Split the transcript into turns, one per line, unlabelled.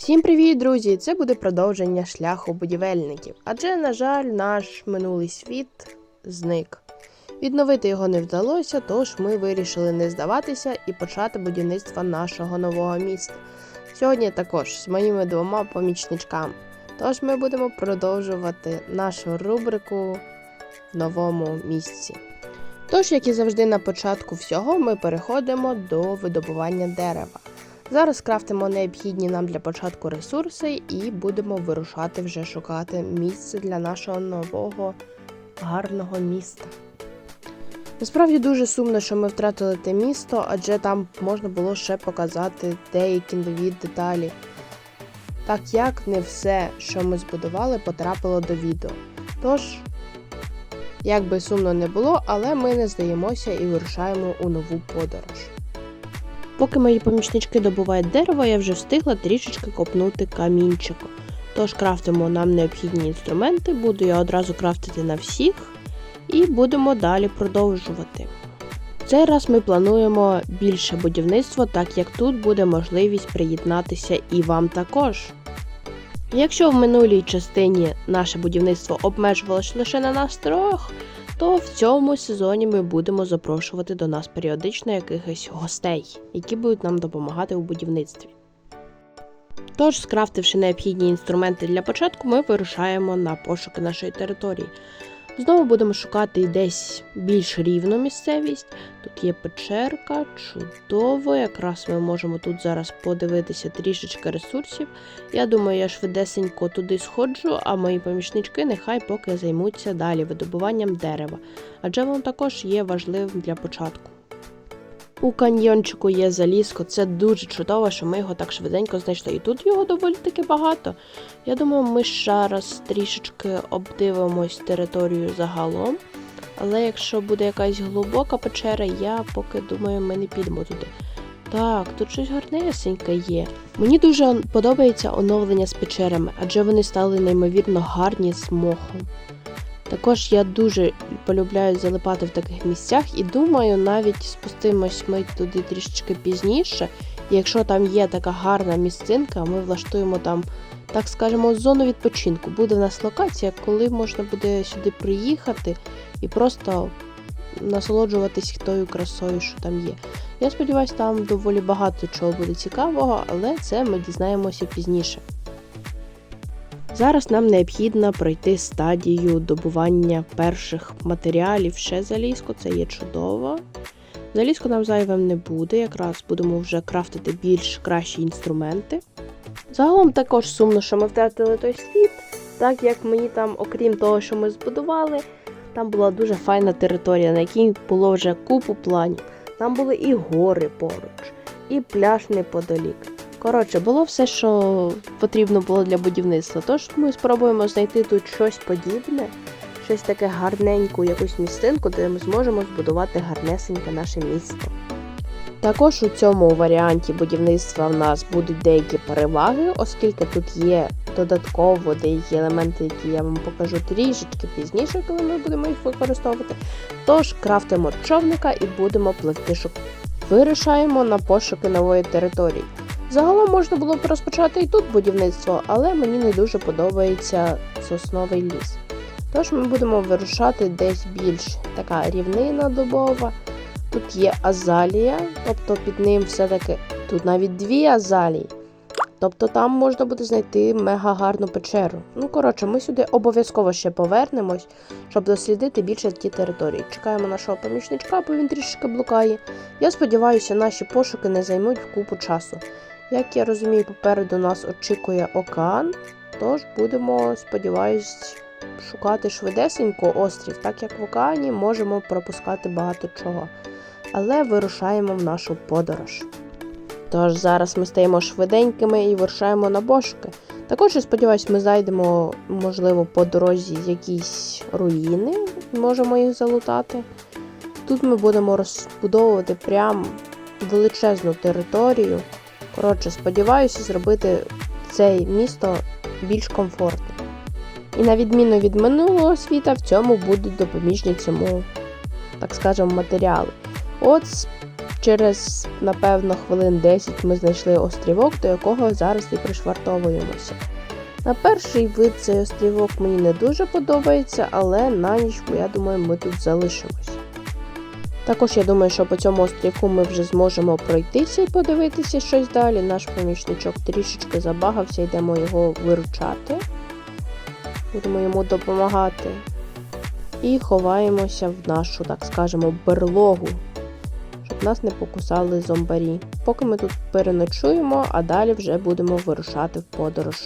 Всім привіт, друзі! Це буде продовження шляху будівельників. Адже, на жаль, наш минулий світ зник. Відновити його не вдалося, тож ми вирішили не здаватися і почати будівництво нашого нового міста. Сьогодні також з моїми двома помічничками. Тож ми будемо продовжувати нашу рубрику в новому місці. Тож, як і завжди на початку всього, ми переходимо до видобування дерева. Зараз крафтимо необхідні нам для початку ресурси і будемо вирушати вже шукати місце для нашого нового гарного міста. Насправді дуже сумно, що ми втратили те місто, адже там можна було ще показати деякі нові деталі. Так як не все, що ми збудували, потрапило до відео. Тож, як би сумно не було, але ми не здаємося і вирушаємо у нову подорож. Поки мої помічнички добувають дерево, я вже встигла трішечки копнути камінчику. Тож крафтимо нам необхідні інструменти, буду я одразу крафтити на всіх, і будемо далі продовжувати. Цей раз ми плануємо більше будівництво, так як тут буде можливість приєднатися і вам також. Якщо в минулій частині наше будівництво обмежувалося лише на нас трьох, то в цьому сезоні ми будемо запрошувати до нас періодично якихось гостей, які будуть нам допомагати у будівництві. Тож, скрафтивши необхідні інструменти для початку, ми вирушаємо на пошуки нашої території. Знову будемо шукати десь більш рівну місцевість. Тут є печерка, чудово. Якраз ми можемо тут зараз подивитися трішечки ресурсів. Я думаю, я швидесенько туди сходжу, а мої помічнички нехай поки займуться далі видобуванням дерева, адже воно також є важливим для початку. У каньйончику є залізко, це дуже чудово, що ми його так швиденько знайшли. І тут його доволі таки багато. Я думаю, ми ще раз трішечки обдивимось територію загалом. Але якщо буде якась глибока печера, я поки думаю, ми не підемо туди. Так, тут щось гарнесеньке є. Мені дуже подобається оновлення з печерами, адже вони стали неймовірно гарні з мохом. Також я дуже полюбляю залипати в таких місцях і думаю, навіть спустимось ми туди трішечки пізніше. Якщо там є така гарна місцинка, ми влаштуємо там, так скажемо, зону відпочинку. Буде в нас локація, коли можна буде сюди приїхати і просто насолоджуватись тою красою, що там є. Я сподіваюся, там доволі багато чого буде цікавого, але це ми дізнаємося пізніше. Зараз нам необхідно пройти стадію добування перших матеріалів. Ще залізко, це є чудово. Залізко нам зайвим не буде, якраз будемо вже крафтити більш кращі інструменти. Загалом також сумно, що ми втратили той світ, так як мені там, окрім того, що ми збудували, там була дуже файна територія, на якій було вже купу планів. Там були і гори поруч, і пляж неподалік. Коротше, було все, що потрібно було для будівництва. Тож ми спробуємо знайти тут щось подібне, щось таке гарненьку, якусь місцинку, де ми зможемо збудувати гарнесеньке наше місто. Також у цьому варіанті будівництва в нас будуть деякі переваги, оскільки тут є додатково деякі елементи, які я вам покажу трішечки пізніше, коли ми будемо їх використовувати. Тож крафтимо човника і будемо пливти шук. Вирішаємо на пошуки нової території. Загалом можна було б розпочати і тут будівництво, але мені не дуже подобається сосновий ліс. Тож ми будемо вирушати десь більш така рівнина добова. Тут є азалія, тобто під ним все-таки тут навіть дві азалії. Тобто там можна буде знайти мега гарну печеру. Ну, коротше, ми сюди обов'язково ще повернемось, щоб дослідити більше ті території. Чекаємо нашого помічничка, бо він трішки блукає. Я сподіваюся, наші пошуки не займуть купу часу. Як я розумію, попереду нас очікує океан, тож будемо, сподіваюсь, шукати швидесенько острів, так як в океані можемо пропускати багато чого. Але вирушаємо в нашу подорож. Тож зараз ми стаємо швиденькими і вирушаємо на пошуки. Також, я сподіваюсь, ми зайдемо, можливо, по дорозі якісь руїни, можемо їх залутати. Тут ми будемо розбудовувати прям величезну територію. Коротше, сподіваюся зробити це місто більш комфортним. І на відміну від минулого світа, в цьому будуть допоміжні цьому, так скажемо, матеріали. От через, напевно, хвилин 10 ми знайшли острівок, до якого зараз і пришвартовуємося. На перший вид цей острівок мені не дуже подобається, але на ніч, я думаю, ми тут залишимося. Також я думаю, що по цьому острівку ми вже зможемо пройтися і подивитися щось далі. Наш помічничок трішечки забагався, йдемо його виручати. Будемо йому допомагати. І ховаємося в нашу, так скажемо, берлогу, щоб нас не покусали зомбарі. Поки ми тут переночуємо, а далі вже будемо вирушати в подорож.